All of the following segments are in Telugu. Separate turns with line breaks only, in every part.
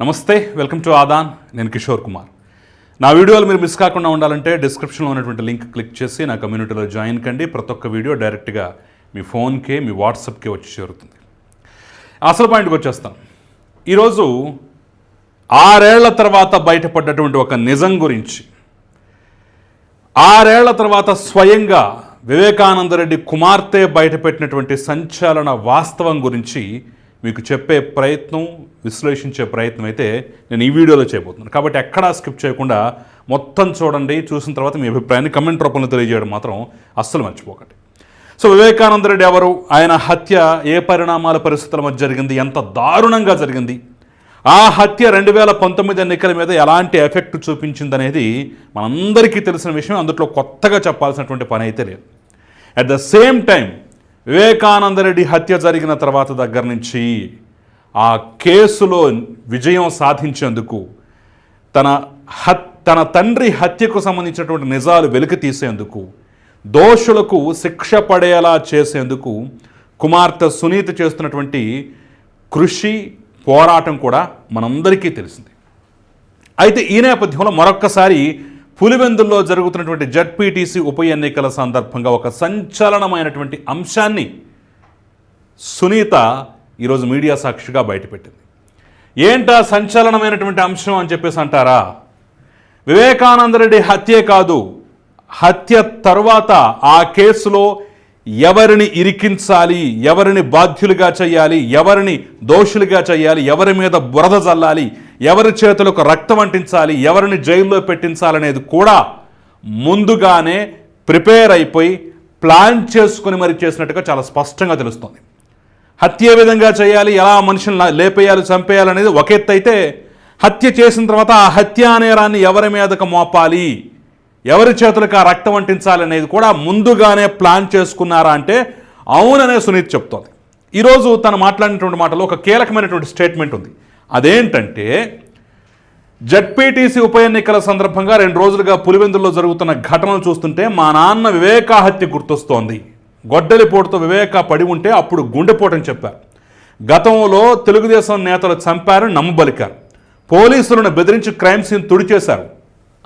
నమస్తే వెల్కమ్ టు ఆదాన్. నేను కిషోర్ కుమార్. నా వీడియోలు మీరు మిస్ కాకుండా ఉండాలంటే డిస్క్రిప్షన్లో ఉన్నటువంటి లింక్ క్లిక్ చేసి నా కమ్యూనిటీలో జాయిన్ కండి. ప్రతి ఒక్క వీడియో డైరెక్ట్గా మీ ఫోన్కే మీ వాట్సాప్కే వచ్చి చేరుతుంది. అసలు పాయింట్కి వచ్చేస్తాం. ఈరోజు ఆరేళ్ళ తర్వాత బయటపడ్డటువంటి ఒక నిజం గురించి ఆరేళ్ళ తర్వాత స్వయంగా వివేకానందరెడ్డి కుమార్తె బయటపెట్టినటువంటి సంచలన వాస్తవం గురించి మీకు చెప్పే ప్రయత్నం విశ్లేషించే ప్రయత్నం అయితే నేను ఈ వీడియోలో చేయబోతున్నాను. కాబట్టి ఎక్కడా స్కిప్ చేయకుండా మొత్తం చూడండి చూసిన తర్వాత మీ అభిప్రాయాన్ని కమెంట్ రూపంలో తెలియజేయడం మాత్రం అస్సలు మర్చిపోకండి. సో వివేకానందరెడ్డి ఎవరు? ఆయన హత్య ఏ పరిణామాల పరిస్థితుల మధ్య జరిగింది? ఎంత దారుణంగా జరిగింది? ఆ హత్య రెండు వేల పంతొమ్మిది ఎన్నికల మీద ఎలాంటి ఎఫెక్ట్ చూపించిందనేది మనందరికీ తెలిసిన విషయం అందులో కొత్తగా చెప్పాల్సినటువంటి పని అయితే లేదు. At the same time Vivekananda Reddy హత్య జరిగిన తర్వాత దగ్గర నుంచి ఆ కేసులో విజయం సాధించేందుకు తన హత్ తన తండ్రి హత్యకు సంబంధించినటువంటి నిజాలు వెలికి తీసేందుకు దోషులకు శిక్ష పడేలా చేసేందుకు కుమార్తె సునీత చేస్తున్నటువంటి కృషి పోరాటం కూడా మనందరికీ తెలిసింది. అయితే ఈ నేపథ్యంలో మరొక్కసారి పులివెందుల్లో జరుగుతున్నటువంటి జడ్పీటీసీ ఉప ఎన్నికల సందర్భంగా ఒక సంచలనమైనటువంటి అంశాన్ని సునీత ఈరోజు మీడియా సాక్షిగా బయటపెట్టింది. ఏంటా సంచలనమైనటువంటి అంశం అని చెప్పేసి అంటారా? వివేకానందరెడ్డి హత్యే కాదు హత్య తర్వాత ఆ కేసులో ఎవరిని ఇరికించాలి ఎవరిని బాధ్యులుగా చేయాలి ఎవరిని దోషులుగా చేయాలి ఎవరి మీద బురద చల్లాలి ఎవరి చేతులకు రక్తం అంటించాలి ఎవరిని జైల్లో పెట్టించాలనేది కూడా ముందుగానే ప్రిపేర్ అయిపోయి ప్లాన్ చేసుకుని మరి చేసినట్టుగా చాలా స్పష్టంగా తెలుస్తుంది. హత్య ఏ విధంగా చేయాలి ఎలా మనుషులను లేపేయాలి చంపేయాలి అనేది ఒక ఎత్తు అయితే హత్య చేసిన తర్వాత ఆ హత్యా నేరాన్ని ఎవరి మీదకు మోపాలి ఎవరి చేతులకు ఆ రక్తం అంటించాలి అనేది కూడా ముందుగానే ప్లాన్ చేసుకున్నారా అంటే అవుననే సునీత్ చెప్తోంది. ఈరోజు తను మాట్లాడినటువంటి మాటలో ఒక కీలకమైనటువంటి స్టేట్మెంట్ ఉంది. అదేంటంటే జడ్పీటీసీ ఉప ఎన్నికల సందర్భంగా రెండు రోజులుగా పులివెందుల్లో జరుగుతున్న ఘటనలు చూస్తుంటే మా నాన్న వివేకా హత్య గుర్తొస్తోంది. గొడ్డలిపోటుతో వివేక పడి ఉంటే అప్పుడు గుండెపోటని చెప్పారు. గతంలో తెలుగుదేశం నేతలు చంపారని నమ్మబలికారు. పోలీసులను బెదిరించి క్రైమ్ సీన్ తుడిచేశారు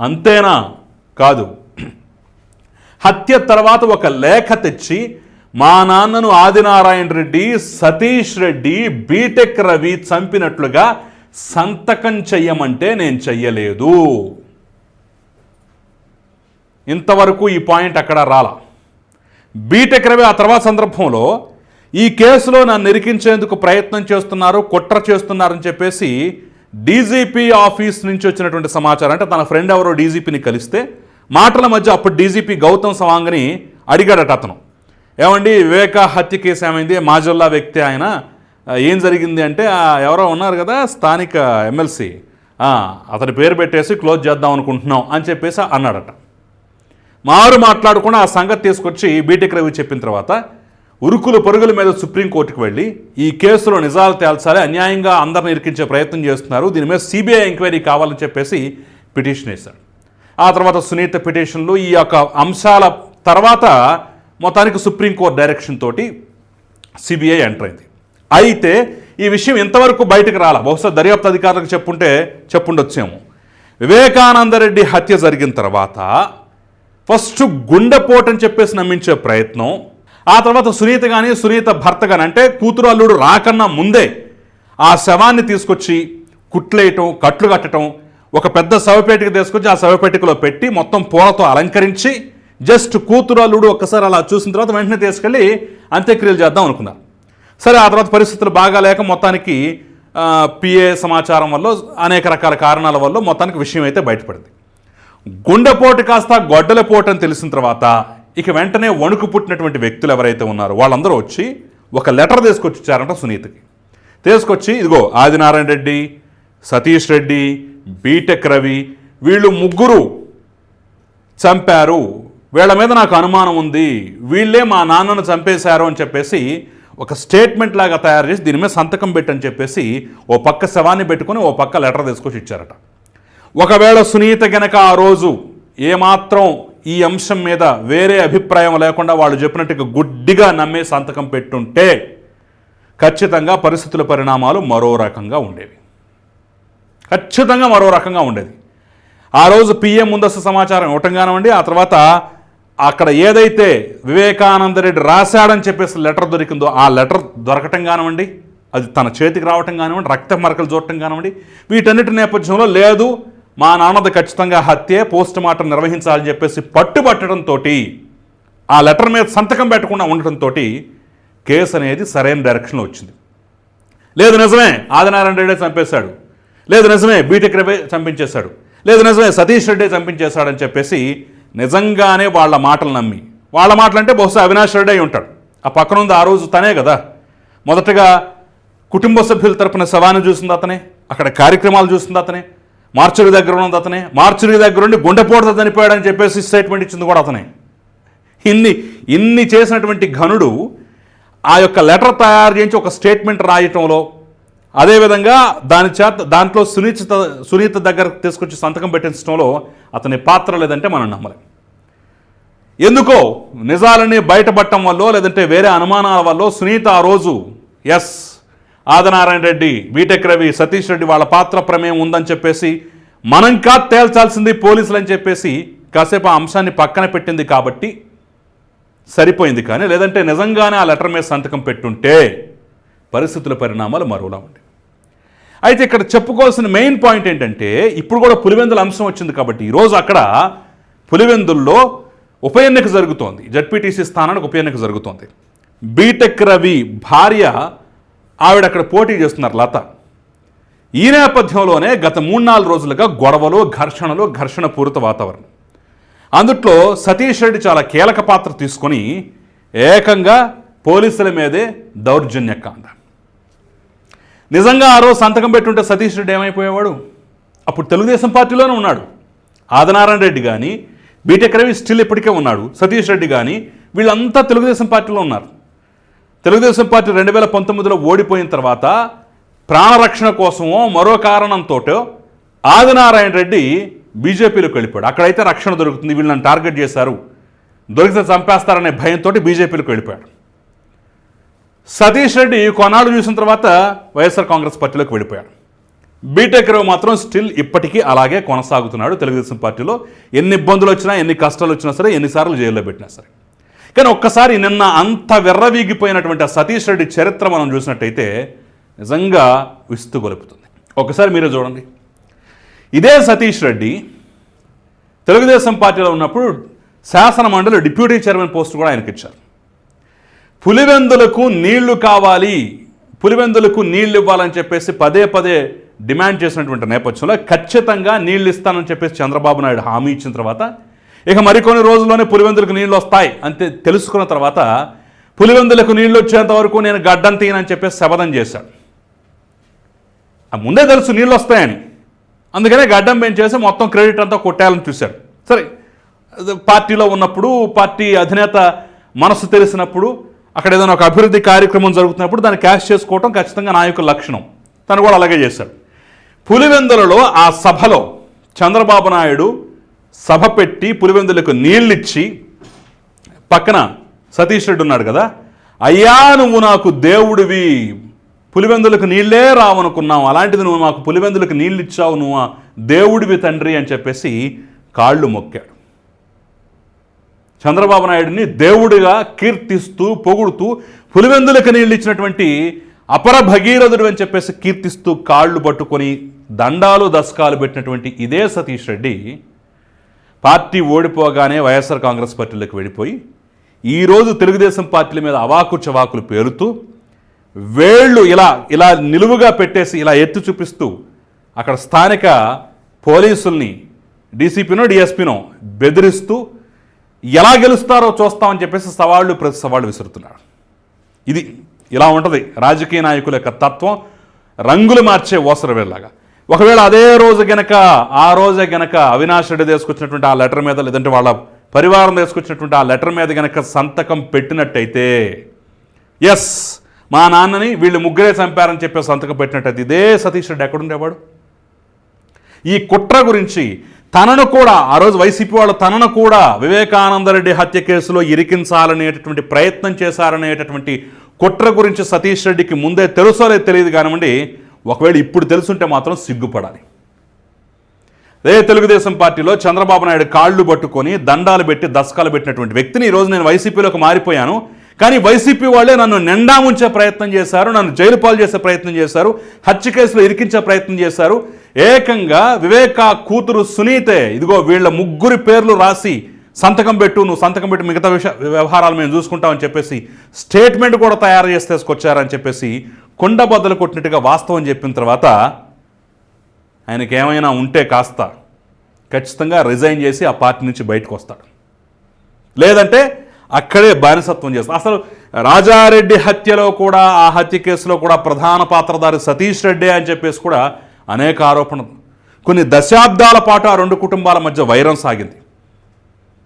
అంతేనా? కాదు. హత్య తర్వాత ఒక లేఖ తెచ్చి మా నాన్నను ఆదినారాయణ రెడ్డి సతీష్ రెడ్డి బీటెక్ రవి చంపినట్లుగా సంతకం చెయ్యమంటే నేను చెయ్యలేదు. ఇంతవరకు ఈ పాయింట్ అక్కడ రాలా. బీటెక్ రవి ఆ తర్వాత సందర్భంలో ఈ కేసులో నన్ను నిరికించేందుకు ప్రయత్నం చేస్తున్నారు కుట్ర చేస్తున్నారని చెప్పేసి డీజీపీ ఆఫీస్ నుంచి వచ్చినటువంటి సమాచారం అంటే తన ఫ్రెండ్ ఎవరో డీజీపీని కలిస్తే మాటల మధ్య అప్పుడు డీజీపీ గౌతమ్ సవాంగ్ని అడిగాడట అతను. ఏమండి? వివేక హత్య కేసు ఏమైంది? మాజల్లా వ్యక్తి ఆయన. ఏం జరిగింది అంటే ఎవరో ఉన్నారు కదా స్థానిక ఎమ్మెల్సీ. అతని పేరు పెట్టేసి క్లోజ్ చేద్దాం అనుకుంటున్నాం అని చెప్పేసి అన్నాడట. మారు మాట్లాడకుండా ఆ సంగతి తీసుకొచ్చి బీటెక్ రవి చెప్పిన తర్వాత ఉరుకులు పరుగుల మీద సుప్రీంకోర్టుకు వెళ్ళి ఈ కేసులో నిజాలు తేల్చాలి అన్యాయంగా అందరిని ఇరికించే ప్రయత్నం చేస్తున్నారు దీని మీద సిబిఐ ఎంక్వైరీ కావాలని చెప్పేసి పిటిషన్ వేశాడు. ఆ తర్వాత సునీత పిటిషన్లు ఈ యొక్క అంశాల తర్వాత మొత్తానికి సుప్రీంకోర్టు డైరెక్షన్ తోటి సిబిఐ ఎంటర్ అయింది. అయితే ఈ విషయం ఇంతవరకు బయటకు రాలా? బహుశా దర్యాప్తు అధికారులకు చెప్పుంటే చెప్పుండొచ్చేమో. వివేకానందరెడ్డి హత్య జరిగిన తర్వాత ఫస్ట్ గుండెపోటు అని చెప్పేసి నమ్మించే ప్రయత్నం ఆ తర్వాత సునీత కానీ సునీత భర్త కానీ అంటే కూతురు అల్లుడు రాకన్నా ముందే ఆ శవాన్ని తీసుకొచ్చి కుట్లేయటం కట్లు కట్టడం ఒక పెద్ద శవపేటిక తీసుకొచ్చి ఆ శవపేటికలో పెట్టి మొత్తం పూలతో అలంకరించి జస్ట్ కూతురు అల్లుడు ఒక్కసారి అలా చూసిన తర్వాత వెంటనే తీసుకెళ్ళి అంత్యక్రియలు చేద్దాం అనుకున్నారు. సరే ఆ తర్వాత పరిస్థితులు బాగా లేక మొత్తానికి పిఏ సమాచారం వల్ల అనేక రకాల కారణాల వల్ల మొత్తానికి విషయం అయితే బయటపడింది. గుండెపోటు కాస్త గొడ్డలపోటు అని తెలిసిన తర్వాత ఇక వెంటనే వణుకు పుట్టినటువంటి వ్యక్తులు ఎవరైతే ఉన్నారో వాళ్ళందరూ వచ్చి ఒక లెటర్ తీసుకొచ్చి ఇచ్చారంట సునీతకి. తీసుకొచ్చి ఇదిగో ఆదినారాయణ రెడ్డి సతీష్ రెడ్డి బీటెక్ రవి వీళ్ళు ముగ్గురు చంపారు. వీళ్ళ మీద నాకు అనుమానం ఉంది. వీళ్ళే మా నాన్నను చంపేశారు అని చెప్పేసి ఒక స్టేట్మెంట్ లాగా తయారు చేసి దీని మీద సంతకం పెట్టని చెప్పేసి ఓ పక్క శవాన్ని పెట్టుకొని ఓ పక్క లెటర్ తీసుకొచ్చి ఇచ్చారట. ఒకవేళ సునీత గనక ఆ రోజు ఏమాత్రం ఈ అంశం మీద వేరే అభిప్రాయం లేకుండా వాళ్ళు చెప్పినట్టుగా గుడ్డిగా నమ్మే సంతకం పెట్టుంటే ఖచ్చితంగా పరిస్థితుల పరిణామాలు మరో రకంగా ఉండేవి. ఖచ్చితంగా మరో రకంగా ఉండేది. ఆ రోజు పిఎం ముందస్తు సమాచారం ఇవ్వటం కానివ్వండి ఆ తర్వాత అక్కడ ఏదైతే వివేకానంద రెడ్డి రాశాడని చెప్పేసి లెటర్ దొరికిందో ఆ లెటర్ దొరకటం కానివ్వండి అది తన చేతికి రావటం కానివ్వండి రక్త మరకలు చూడటం కానివ్వండి వీటన్నిటి నేపథ్యంలో లేదు మా నాన్నది ఖచ్చితంగా హత్యే పోస్ట్ మార్టం నిర్వహించాలని చెప్పేసి పట్టుబట్టడంతో ఆ లెటర్ మీద సంతకం పెట్టకుండా ఉండటంతో కేసు అనేది సరైన డైరెక్షన్లో వచ్చింది. లేదు నిజమే ఆదినారాయణ రెడ్డి చంపేశాడు. లేదు నిజమే బీటెక్ రవే చంపించేశాడు. లేదు నిజమే సతీష్ రెడ్డి చంపించేశాడని చెప్పేసి నిజంగానే వాళ్ళ మాటలు నమ్మి. వాళ్ళ మాటలంటే బహుశా అవినాష్ రెడ్డి అయి ఉంటాడు. ఆ పక్కన ఉంది ఆ రోజు తనే కదా. మొదటగా కుటుంబ సభ్యుల తరపున శవాన్ని చూసింది అతనే అక్కడ కార్యక్రమాలు చూసింది అతనే మార్చురి దగ్గర ఉన్నది అతనే మార్చురి దగ్గర ఉండి గుండెపోటుతో చనిపోయాడని చెప్పేసి స్టేట్మెంట్ ఇచ్చింది కూడా అతనే. ఇన్ని ఇన్ని చేసినటువంటి ఘనుడు ఆ యొక్క లెటర్ తయారు చేయించి ఒక స్టేట్మెంట్ రాయటంలో అదేవిధంగా దాని చేత దాంట్లో సునీత సునీత దగ్గర తీసుకొచ్చి సంతకం పెట్టించడంలో అతని పాత్ర లేదంటే మనం నమ్మలేం. ఎందుకో నిజాలని బయటపడటం వల్ల లేదంటే వేరే అనుమానాల వల్ల సునీత ఆ రోజు ఎస్ ఆదినారాయణ రెడ్డి బీటెక్ రవి సతీష్ రెడ్డి వాళ్ళ పాత్ర ప్రమేయం ఉందని చెప్పేసి మనం కా తేల్చాల్సింది పోలీసులు అని చెప్పేసి కాసేపు ఆ అంశాన్ని పక్కన పెట్టింది కాబట్టి సరిపోయింది కానీ లేదంటే నిజంగానే ఆ లెటర్ మీద సంతకం పెట్టుంటే పరిస్థితుల పరిణామాలు మరోలా ఉండే అయితే ఇక్కడ చెప్పుకోవాల్సిన మెయిన్ పాయింట్ ఏంటంటే ఇప్పుడు కూడా పులివెందుల అంశం వచ్చింది కాబట్టి ఈరోజు అక్కడ పులివెందుల్లో ఉప ఎన్నిక జరుగుతోంది. జడ్పీటీసీ స్థానానికి ఉప ఎన్నిక జరుగుతోంది. బీటెక్ రవి భార్య ఆవిడ అక్కడ పోటీ చేస్తున్నారు లత. ఈ నేపథ్యంలోనే గత మూడు నాలుగు రోజులుగా గొడవలు ఘర్షణలు ఘర్షణ పూరిత వాతావరణం. అందుట్లో సతీష్ రెడ్డి చాలా కీలక పాత్ర తీసుకొని ఏకంగా పోలీసుల మీదే దౌర్జన్యకాండ. నిజంగా ఆ రోజు సంతకం పెట్టుంటే సతీష్ రెడ్డి ఏమైపోయేవాడు? అప్పుడు తెలుగుదేశం పార్టీలోనే ఉన్నాడు. ఆదినారాయణ రెడ్డి కానీ బీటెక్ రవి స్టిల్ ఇప్పటికే ఉన్నాడు. సతీష్ రెడ్డి కానీ వీళ్ళంతా తెలుగుదేశం పార్టీలో ఉన్నారు. తెలుగుదేశం పార్టీ రెండు వేల పంతొమ్మిదిలో ఓడిపోయిన తర్వాత ప్రాణరక్షణ కోసమో మరో కారణంతో ఆదినారాయణ రెడ్డి బీజేపీలోకి వెళ్ళిపోయాడు. అక్కడైతే రక్షణ దొరుకుతుంది వీళ్ళని టార్గెట్ చేశారు. దొరికితే చంపేస్తారనే భయంతో బీజేపీలోకి వెళ్ళిపోయాడు. సతీష్ రెడ్డి కొనాడు చూసిన తర్వాత వైఎస్ఆర్ కాంగ్రెస్ పార్టీలోకి వెళ్ళిపోయాడు. బీటెక్ రావు మాత్రం స్టిల్ ఇప్పటికీ అలాగే కొనసాగుతున్నాడు తెలుగుదేశం పార్టీలో. ఎన్ని ఇబ్బందులు వచ్చినా ఎన్ని కష్టాలు వచ్చినా సరే ఎన్నిసార్లు జైల్లో పెట్టినా సరే. కానీ ఒక్కసారి నిన్న అంత వెర్రవీగిపోయినటువంటి ఆ సతీష్ రెడ్డి చరిత్ర మనం చూసినట్టయితే నిజంగా విస్తుగొలుపుతుంది ఒకసారి మీరే చూడండి. ఇదే సతీష్ రెడ్డి తెలుగుదేశం పార్టీలో ఉన్నప్పుడు శాసన మండలి డిప్యూటీ చైర్మన్ పోస్ట్ కూడా ఆయనకి ఇచ్చారు పులివెందులకు నీళ్ళు కావాలి. పులివెందులకు నీళ్ళు ఇవ్వాలని చెప్పేసి పదే పదే డిమాండ్ చేసినటువంటి నేపథ్యంలో ఖచ్చితంగా నీళ్ళు ఇస్తానని చెప్పేసి చంద్రబాబు నాయుడు హామీ ఇచ్చిన తర్వాత ఇక మరికొన్ని రోజుల్లోనే పులివెందులకు నీళ్ళు వస్తాయి అంతే తెలుసుకున్న తర్వాత పులివెందులకు నీళ్ళు వచ్చేంత వరకు నేను గడ్డం తీయనని చెప్పేసి శపథం చేశాడు. ముందే తెలుసు నీళ్ళు వస్తాయని. అందుకనే గడ్డం పెంచేసి మొత్తం క్రెడిట్ అంతా కొట్టాలని చూశాడు. సరే పార్టీలో ఉన్నప్పుడు పార్టీ అధినేత మనసు తెలిసినప్పుడు అక్కడ ఏదైనా ఒక అభివృద్ధి కార్యక్రమం జరుగుతున్నప్పుడు దాన్ని క్యాష్ చేసుకోవటం ఖచ్చితంగా నాయకుల లక్షణం. తను కూడా అలాగే చేశాడు. పులివెందులలో ఆ సభలో చంద్రబాబు నాయుడు సభ పెట్టి పులివెందులకు నీళ్ళిచ్చి పక్కన సతీష్ రెడ్డి ఉన్నాడు కదా అయ్యా నువ్వు నాకు దేవుడివి. పులివెందులకు నీళ్ళే రావనుకున్నావు. అలాంటిది నువ్వు మాకు పులివెందులకు నీళ్ళు ఇచ్చావు నువ్వు దేవుడివి తండ్రి అని చెప్పేసి కాళ్ళు మొక్కాడు. చంద్రబాబు నాయుడిని దేవుడిగా కీర్తిస్తూ పొగుడుతూ పులివెందులకు నీళ్ళు ఇచ్చినటువంటి అపర భగీరథుడు అని చెప్పేసి కీర్తిస్తూ కాళ్ళు పట్టుకొని దండాలు దశకాలు పెట్టినటువంటి ఇదే సతీష్ రెడ్డి పార్టీ ఓడిపోగానే వైఎస్ఆర్ కాంగ్రెస్ పార్టీలోకి వెళ్ళిపోయి ఈరోజు తెలుగుదేశం పార్టీల మీద అవాకు చవాకులు పేరుతూ వేళ్ళు ఇలా ఇలా నిలువుగా పెట్టేసి ఇలా ఎత్తి చూపిస్తూ అక్కడ స్థానిక పోలీసుల్ని డీసీపీనో డిఎస్పీనో బెదిరిస్తూ ఎలా గెలుస్తారో చూస్తామని చెప్పేసి సవాళ్ళు ప్రతి సవాళ్ళు విసురుతున్నాడు ఇది ఇలా ఉంటుంది. రాజకీయ నాయకుల యొక్క తత్వం రంగులు మార్చే ఓసరవేలాగా ఒకవేళ అదే రోజు గనక ఆ రోజే గనక అవినాష్ రెడ్డి తీసుకొచ్చినటువంటి ఆ లెటర్ మీద లేదంటే వాళ్ళ పరివారం తీసుకొచ్చినటువంటి ఆ లెటర్ మీద గనక సంతకం పెట్టినట్టయితే ఎస్ మా నాన్నని వీళ్ళు ముగ్గురే చంపారని చెప్పి సంతకం పెట్టినట్టయితే ఇదే సతీష్ రెడ్డి ఎక్కడుండేవాడు? ఈ కుట్ర గురించి తనను కూడా ఆ రోజు వైసీపీ వాళ్ళు తనను కూడా వివేకానందరెడ్డి హత్య కేసులో ఇరికించాలనేటటువంటి ప్రయత్నం చేశారనేటటువంటి కుట్ర గురించి సతీష్ రెడ్డికి ముందే తెలుసో లేదు తెలియదు కానివ్వండి ఒకవేళ ఇప్పుడు తెలుసుంటే మాత్రం సిగ్గుపడాలి. అదే తెలుగుదేశం పార్టీలో చంద్రబాబు నాయుడు కాళ్ళు పట్టుకొని దండాలు పెట్టి దశకాలు పెట్టినటువంటి వ్యక్తిని ఈరోజు నేను వైసీపీలోకి మారిపోయాను. కానీ వైసీపీ వాళ్ళే నన్ను నిండా ముంచే ప్రయత్నం చేశారు నన్ను జైలు పాలు చేసే ప్రయత్నం చేశారు హత్య కేసులో ఇరికించే ప్రయత్నం చేశారు. ఏకంగా వివేక కూతురు సునీతే ఇదిగో వీళ్ళ ముగ్గురి పేర్లు రాసి సంతకం పెట్టు నువ్వు సంతకం పెట్టి మిగతా విష వ్యవహారాలు మేము చూసుకుంటామని చెప్పేసి స్టేట్మెంట్ కూడా తయారు చేసి తీసుకొచ్చారని చెప్పేసి కొండ బద్దలు కొట్టినట్టుగా వాస్తవం చెప్పిన తర్వాత ఆయనకి ఏమైనా ఉంటే కాస్త ఖచ్చితంగా రిజైన్ చేసి ఆ పార్టీ నుంచి బయటకు వస్తాడు. లేదంటే అక్కడే బానిసత్వం చేస్తాడు. అసలు రాజారెడ్డి హత్యలో కూడా ఆ హత్య కేసులో కూడా ప్రధాన పాత్రధారి సతీష్ రెడ్డి అని చెప్పేసి కూడా అనేక ఆరోపణలు. కొన్ని దశాబ్దాల పాటు ఆ రెండు కుటుంబాల మధ్య వైరం సాగింది.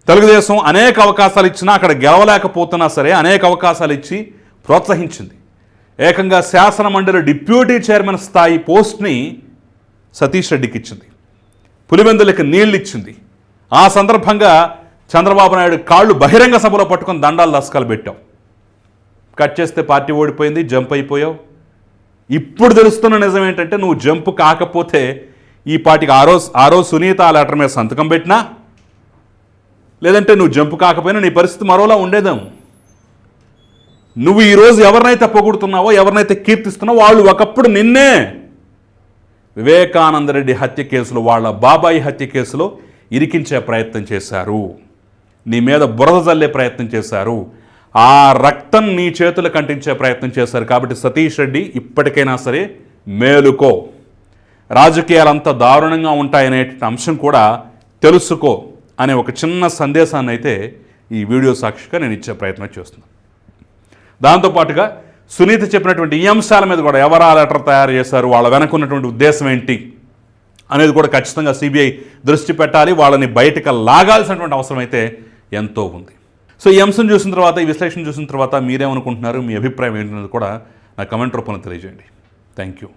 తెలుగుదేశం అనేక అవకాశాలు ఇచ్చినా అక్కడ గెలవలేకపోతున్నా సరే అనేక అవకాశాలు ఇచ్చి ప్రోత్సహించింది. ఏకంగా శాసన మండలి డిప్యూటీ చైర్మన్ స్థాయి పోస్ట్ని సతీష్ రెడ్డికి ఇచ్చింది. పులివెందులకి నీళ్ళు ఇచ్చింది. ఆ సందర్భంగా చంద్రబాబు నాయుడు కాళ్ళు బహిరంగ సభలో పట్టుకొని దండాలు దశకాలు పెట్టాం. కట్ చేస్తే పార్టీ ఓడిపోయింది జంప్ అయిపోయావు. ఇప్పుడు తెలుస్తున్న నిజం ఏంటంటే నువ్వు జంప్ కాకపోతే ఈ పాటికి ఆరో ఆరో సునీత ఆ లెటర్ మీద సంతకం పెట్టినా? లేదంటే నువ్వు జంప్ కాకపోయినా నీ పరిస్థితి మరోలా ఉండేదేమో. నువ్వు ఈరోజు ఎవరినైతే పొగుడుతున్నావో ఎవరినైతే కీర్తిస్తున్నావో వాళ్ళు ఒకప్పుడు నిన్నే వివేకానందరెడ్డి హత్య కేసులో వాళ్ళ బాబాయి హత్య కేసులో ఇరికించే ప్రయత్నం చేశారు. నీ మీద బురద చల్లే ప్రయత్నం చేశారు. ఆ రక్తం నీ చేతులు కంటించే ప్రయత్నం చేశారు కాబట్టి సతీష్ రెడ్డి ఇప్పటికైనా సరే మేలుకో. రాజకీయాలు అంత దారుణంగా ఉంటాయనే అంశం కూడా తెలుసుకో అనే ఒక చిన్న సందేశాన్ని అయితే ఈ వీడియో సాక్షిగా నేను ఇచ్చే ప్రయత్నం చేస్తున్నాను. దాంతోపాటుగా సునీత చెప్పినటువంటి ఈ అంశాల మీద కూడా ఎవరు ఆ లెటర్ తయారు చేశారు వాళ్ళ వెనక ఉన్నటువంటి ఉద్దేశం ఏంటి అనేది కూడా ఖచ్చితంగా సిబిఐ దృష్టి పెట్టాలి వాళ్ళని బయటకు లాగాల్సినటువంటి అవసరం అయితే ఎంతో ఉంది. సో ఈ అంశం చూసిన తర్వాత ఈ విశ్లేషణ చూసిన తర్వాత మీరేమనుకుంటున్నారు? మీ అభిప్రాయం ఏంటన్నది కూడా నా కమెంట్ రూపంలో తెలియజేయండి. Thank you